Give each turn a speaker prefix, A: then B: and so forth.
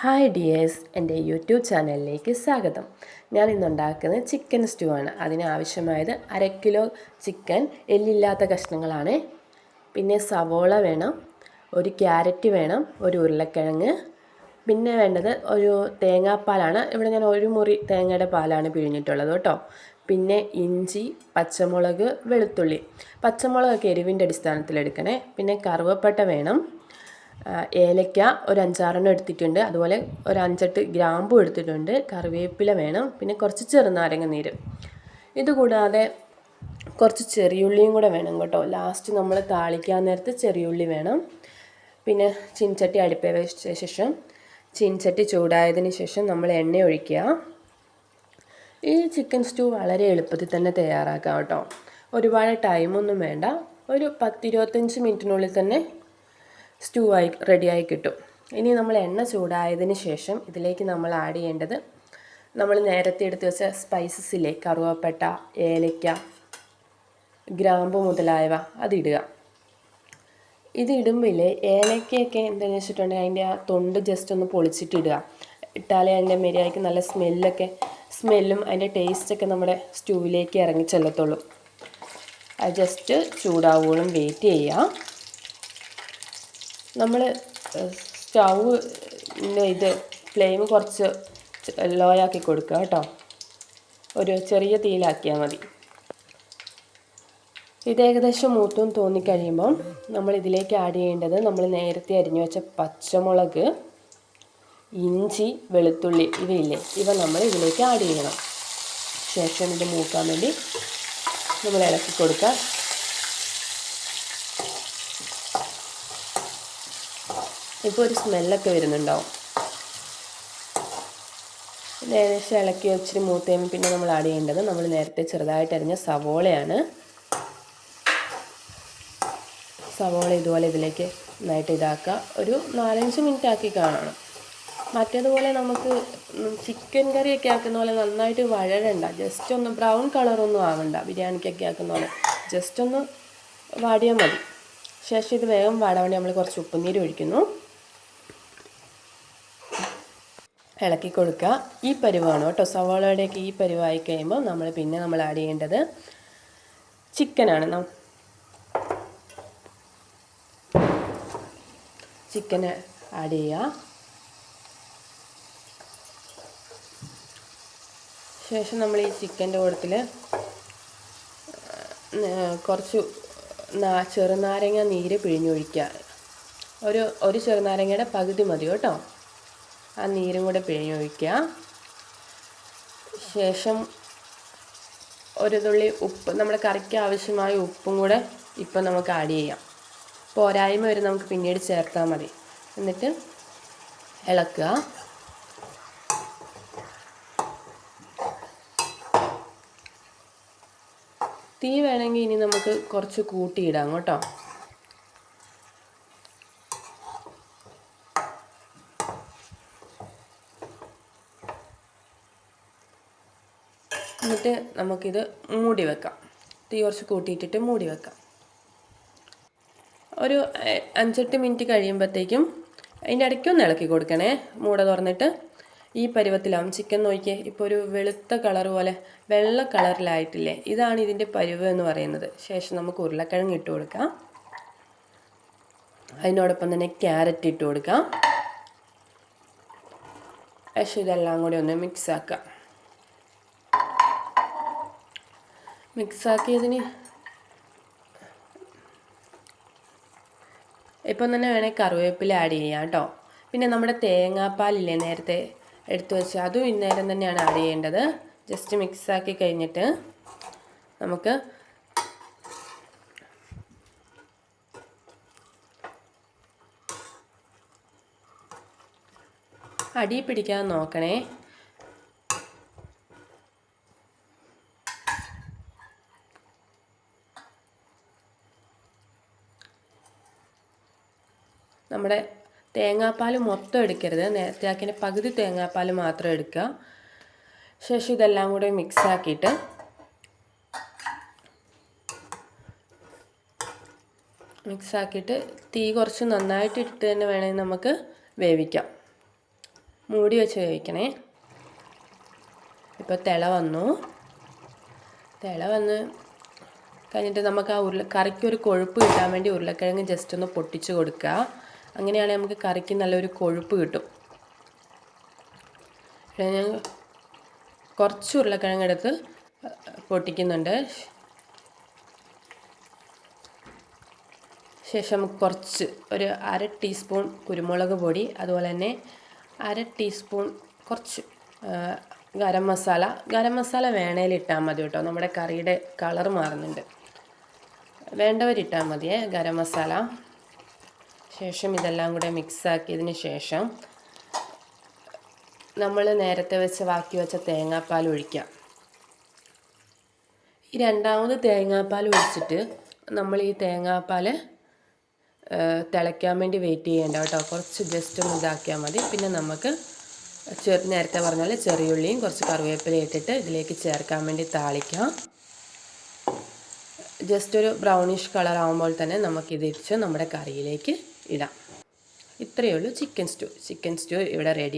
A: Hi dears എന്റെ YouTube ചാനലിലേക്ക് സ്വാഗതം. ഞാൻ ഇന്നുണ്ടാക്കുന്നത് ചിക്കൻ സ്റ്റൂ ആണ്. അതിനാവശ്യമായത് അര കിലോ ചിക്കൻ. എല്ലില്ലാത്ത കഷ്ണങ്ങളാണ്. പിന്നെ സവോള വേണം. ഒരു ക്യാരറ്റ് വേണം. ഒരു ഉരുളക്കിഴങ്ങ്. പിന്നെ വേണ്ടത് ഒരു തേങ്ങാപ്പാലാണ്. ഇവിടെ ഞാൻ ഒരു മുറി തേങ്ങയുടെ പാലാണ് പിഴിഞ്ഞിട്ടുള്ളത് കേട്ടോ. പിന്നെ ഇഞ്ചി പച്ചമുളക് വെളുത്തുള്ളി. പച്ചമുളകൊക്കെ എരിവിന്റെ അടിസ്ഥാനത്തിൽ എടുക്കണേ പിന്നെ കറുവപ്പട്ട വേണം. ഏലക്ക ഒരു അഞ്ചാറെണ്ണം എടുത്തിട്ടുണ്ട്. അതുപോലെ ഒരു അഞ്ചെട്ട് ഗ്രാമ്പു എടുത്തിട്ടുണ്ട്. കറിവേപ്പില വേണം. പിന്നെ കുറച്ച് ചെറുനാരങ്ങ നീര്. ഇതുകൂടാതെ കുറച്ച് ചെറിയുള്ളിയും കൂടെ വേണം കേട്ടോ. ലാസ്റ്റ് നമ്മൾ താളിക്കാൻ നേരത്ത് ചെറിയുള്ളി വേണം. പിന്നെ ചിൻചട്ടി അടുപ്പേ വെച്ച ശേഷം ചിൻചട്ടി ചൂടായതിന് ശേഷം നമ്മൾ എണ്ണ ഒഴിക്കുക. ഈ ചിക്കൻ സ്റ്റൂ വളരെ എളുപ്പത്തിൽ തന്നെ തയ്യാറാക്കാം കേട്ടോ. ഒരുപാട് ടൈമൊന്നും വേണ്ട. ഒരു പത്തിരുപത്തഞ്ച് മിനിറ്റിനുള്ളിൽ തന്നെ സ്റ്റൂ ആയി റെഡിയായി കിട്ടും. ഇനി നമ്മൾ എണ്ണ ചൂടായതിന് ശേഷം ഇതിലേക്ക് നമ്മൾ ആഡ് ചെയ്യേണ്ടത് നമ്മൾ നേരത്തെ എടുത്ത് വെച്ച സ്പൈസസിലെ കറുവപ്പട്ട ഏലക്ക ഗ്രാമ്പു മുതലായവ അതിടുക ഇത് ഏലയ്ക്കയൊക്കെ ഏലക്കയൊക്കെ എന്താണെന്ന് വെച്ചിട്ടുണ്ടെങ്കിൽ അതിന്റെ ആ തൊണ്ട് ജസ്റ്റ് ഒന്ന് പൊളിച്ചിട്ടിടുക ഇട്ടാലേ അതിന്റെ മെരിയായിക്ക് നല്ല സ്മെല്ലൊക്കെ സ്മെല്ലും അതിന്റെ ടേസ്റ്റൊക്കെ നമ്മുടെ സ്റ്റൂവിലേക്ക് ഇറങ്ങി ചെല്ലത്തുള്ളൂ. അത് ജസ്റ്റ് ചൂടാവോളം വെയിറ്റ് ചെയ്യുക നമ്മൾ സ്റ്റൗവിന്റെ ഇത് ഫ്ലെയിം കുറച്ച് ലോ ആക്കി കൊടുക്കുക കേട്ടോ. ഒരു ചെറിയ തീയിലാക്കിയാൽ മതി. ഇത് ഏകദേശം മൂത്തും തോന്നിക്കഴിയുമ്പം നമ്മൾ ഇതിലേക്ക് ആഡ് ചെയ്യേണ്ടത് നമ്മൾ നേരത്തെ അരിഞ്ഞു വെച്ച പച്ചമുളക് ഇഞ്ചി വെളുത്തുള്ളി ഇവയില്ലേ? ഇവ നമ്മൾ ഇതിലേക്ക് ആഡ് ചെയ്യണം. ശേഷം ഇത് മൂക്കാൻ വേണ്ടി നമ്മൾ ഇളക്കി കൊടുക്കുക. ഇപ്പോൾ ഒരു സ്മെല്ലൊക്കെ വരുന്നുണ്ടാവും. പിന്നെ ഏകദേശം ഇളക്കി ഇച്ചിരി മൂത്ത് പിന്നെ നമ്മൾ ആഡ് ചെയ്യേണ്ടത് നമ്മൾ നേരത്തെ ചെറുതായിട്ട് അരിഞ്ഞ സവോളയാണ്. സവോള ഇതുപോലെ ഇതിലേക്ക് നന്നായിട്ട് ഇതാക്കുക. ഒരു നാലഞ്ച് മിനിറ്റ് ആക്കി കാണണം. മറ്റേതുപോലെ നമുക്ക് ചിക്കൻ കറിയൊക്കെ ആക്കുന്ന പോലെ നന്നായിട്ട് വഴരണ്ട ജസ്റ്റ് ഒന്ന് ബ്രൗൺ കളറൊന്നും ആവണ്ട. ബിരിയാണിക്കൊക്കെ ആക്കുന്ന പോലെ. ജസ്റ്റ് ഒന്ന് വാടിയാൽ മതി. ശേഷം ഇത് വേഗം വാടാൻ വേണ്ടി നമ്മൾ കുറച്ച് ഉപ്പുനീര് ഒഴിക്കുന്നു. ഇളക്കി കൊടുക്കുക. ഈ പരിവാണ് കേട്ടോ. സവാളയുടെയൊക്കെ ഈ പരുവായി കഴിയുമ്പോൾ നമ്മൾ പിന്നെ നമ്മൾ ആഡ് ചെയ്യേണ്ടത് ചിക്കനാണ്. ചിക്കൻ ആഡ് ചെയ്യുക. ശേഷം നമ്മൾ ഈ ചിക്കന്റെ കൂട്ടത്തിൽ കുറച്ച് ചെറുനാരങ്ങ നീര് പിഴിഞ്ഞൊഴിക്കുക ഒരു ഒരു ചെറുനാരങ്ങയുടെ പകുതി മതി കേട്ടോ. ആ നീരും കൂടെ പിഴിഞ്ഞൊഴിക്കുക ശേഷം ഒരു തുള്ളി ഉപ്പ് നമ്മുടെ കറിക്ക് ആവശ്യമായ ഉപ്പും കൂടെ ഇപ്പം നമുക്ക് ആഡ് ചെയ്യാം. പോരായ്മ വരെ നമുക്ക് പിന്നീട് ചേർത്താൽ മതി. എന്നിട്ട് ഇളക്കുക. തീ വേണമെങ്കിൽ ഇനി നമുക്ക് കുറച്ച് കൂട്ടിയിടാം കേട്ടോ. എന്നിട്ട് നമുക്കിത് മൂടി വെക്കാം. തീ കുറച്ച് കൂട്ടിയിട്ടിട്ട് മൂടി വെക്കാം. ഒരു അഞ്ചെട്ട് മിനിറ്റ് കഴിയുമ്പോഴത്തേക്കും അതിന്റെ ഇടയ്ക്കൊന്ന് ഇളക്കി കൊടുക്കണേ. മൂട തുറന്നിട്ട് ഈ പരുവത്തിലാവും. ചിക്കൻ നോക്കിയേ ഇപ്പോൾ ഒരു വെളുത്ത കളർ പോലെ വെള്ള കളറിലായിട്ടില്ലേ ഇതാണ് ഇതിന്റെ പരുവ് എന്ന് പറയുന്നത്. ശേഷം നമുക്ക് ഉരുളക്കിഴങ്ങ് ഇട്ട് കൊടുക്കാം. അതിനോടൊപ്പം തന്നെ ക്യാരറ്റ് ഇട്ട് കൊടുക്കാം. ശേഷം ഇതെല്ലാം കൂടി ഒന്ന് മിക്സ് ആക്കാം. മിക്സാക്കിയതിന് ഇപ്പം തന്നെ വേണേൽ കറിവേപ്പില ആഡ് ചെയ്യാം കേട്ടോ. പിന്നെ നമ്മുടെ തേങ്ങാപ്പാലില്ലേ നേരത്തെ എടുത്തു വെച്ച്. അതും ഇന്നേരം തന്നെയാണ് ആഡ് ചെയ്യേണ്ടത്. ജസ്റ്റ് മിക്സാക്കി കഴിഞ്ഞിട്ട് നമുക്ക് അടി പിടിക്കാൻ നോക്കണേ. നമ്മുടെ തേങ്ങാപ്പാൽ മൊത്തം എടുക്കരുത്. നേരത്തെ ആക്കിയ പകുതി തേങ്ങാപ്പാൽ മാത്രം എടുക്കുക. ശേഷം ഇതെല്ലാം കൂടെ മിക്സ് ആക്കിയിട്ട് മിക്സ് ആക്കിയിട്ട് തീ കുറച്ച് നന്നായിട്ട് ഇട്ട് തന്നെ വേണമെങ്കിൽ നമുക്ക് വേവിക്കാം. മൂടി വെച്ച് വേവിക്കണേ. ഇപ്പോൾ തിള വന്നു. തിള വന്ന് കഴിഞ്ഞിട്ട് നമുക്ക് ആ ഉരുള കറിക്കൊരു കൊഴുപ്പ് കിട്ടാൻ വേണ്ടി ഉരുളക്കിഴങ്ങ് ജസ്റ്റ് ഒന്ന് പൊട്ടിച്ച് കൊടുക്കുക. അങ്ങനെയാണെങ്കിൽ നമുക്ക് കറിക്ക് നല്ലൊരു കൊഴുപ്പ് കിട്ടും. ഞാൻ കുറച്ച് ഉരുളക്കിഴങ്ങ് എടുത്ത് പൊട്ടിക്കുന്നുണ്ട്. ശേഷം കുറച്ച് ഒരു അര ടീസ്പൂൺ കുരുമുളക് പൊടി അതുപോലെ തന്നെ അര ടീസ്പൂൺ കുറച്ച് ഗരം മസാല. ഗരം മസാല വേണേൽ ഇട്ടാൽ മതി കേട്ടോ. നമ്മുടെ കറിയുടെ കളർ മാറുന്നുണ്ട്. വേണ്ടവരിട്ടാൽ മതിയേ ഗരം മസാല. ശേഷം ഇതെല്ലാം കൂടെ മിക്സാക്കിയതിന് ശേഷം നമ്മൾ നേരത്തെ വെച്ച് ബാക്കി വെച്ച തേങ്ങാപ്പാൽ ഒഴിക്കാം. ഈ രണ്ടാമത് തേങ്ങാപ്പാൽ ഒഴിച്ചിട്ട് നമ്മൾ ഈ തേങ്ങാപ്പാൽ തിളയ്ക്കാൻ വേണ്ടി വെയിറ്റ് ചെയ്യേണ്ട കേട്ടോ. കുറച്ച് ജസ്റ്റ് ഒന്ന് ഇതാക്കിയാൽ മതി. പിന്നെ നമുക്ക് ചെറു നേരത്തെ പറഞ്ഞ പോലെ ചെറിയുള്ളിയും കുറച്ച് കറിവേപ്പിലയും ഇട്ടിട്ട് ഇതിലേക്ക് ചേർക്കാൻ വേണ്ടി താളിക്കാം. ജസ്റ്റ് ഒരു ബ്രൗണിഷ് കളർ ആകുമ്പോൾ തന്നെ നമുക്കിതിരിച്ച് നമ്മുടെ കറിയിലേക്ക് ഇടാം. ഇത്രയേ ഉള്ളൂ ചിക്കൻ സ്റ്റൂ. ചിക്കൻ സ്റ്റൂ ഇവിടെ റെഡി